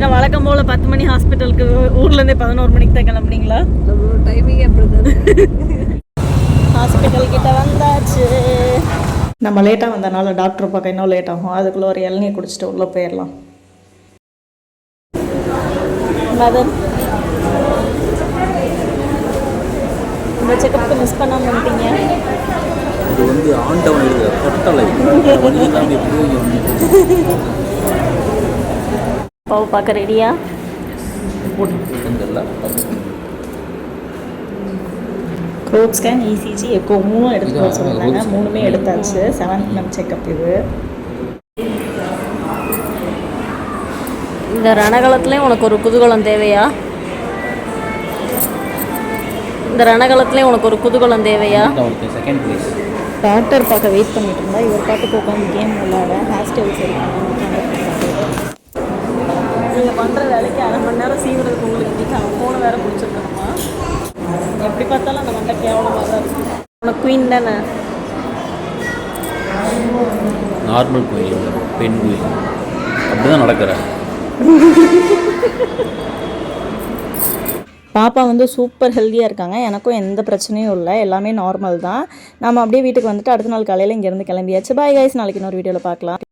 ஏன்னா வழக்கம் போல் பத்து மணி ஹாஸ்பிட்டலுக்கு ஊர்லேருந்தே பதினோரு மணிக்கு தான் கிளம்புனீங்களா? டைமிங் ஹாஸ்பிட்டல் கிட்ட வந்தாச்சு. நம்ம லேட்டாக வந்தனால டாக்டர் பார்க்க இன்னும் லேட் ஆகும். அதுக்குள்ளே ஒரு இளநீர் குடிச்சிட்டு உள்ளே போயிடலாம் மதன் இந்த செக்கப்புக்கு மிஸ் பண்ணாமல் வந்துட்டீங்க. இது வந்து ஆண்டவன் பாவு பார்க்க ரெடியா க்ரோப் ஸ்கேன் இசிஜி எக்கோ மூணும் எடுத்து scan. மூணுமே எடுத்தாச்சு. செவன்த் மந்த் செக்கப் இது. இந்த ரணகலத்துலேயும் உனக்கு ஒரு குதூகலம் தேவையா? இந்த ரணகலத்துலேயும் உனக்கு ஒரு குதூகலம் தேவையா? டாக்டர் பார்க்க வெயிட் பண்ணிட்டு இருந்தா இவர் பாட்டுக்கு உட்காந்து கேம் விளாட ஹேர் ஸ்டைல் சரி பண்ணுற வேலைக்கு அரை மணி நேரம் சீவுறதுக்கு உங்களுக்கு அவன் ஃபோனை வேற பிடிச்சிருக்கணுமா எப்படி பார்த்தாலும் அந்த மண்டை கேவலமாக தான் இருக்கு உனக்கு குயின் தானே? நார்மல் கோயில் பெண் கோயில் அப்படி தான் நடக்கிறேன் பாப்பா வந்து சூப்பர் ஹெல்த்தியாக இருக்காங்க. எனக்கும் எந்த பிரச்சனையும் இல்லை. எல்லாமே நார்மல் தான். நம்ம அப்படியே வீட்டுக்கு வந்துட்டு அடுத்த நாள் காலையில் இங்கேருந்து கிளம்பியாச்சு. பாய் கைஸ் நாளைக்கு இன்னொரு வீடியோவில் பார்க்கலாம்.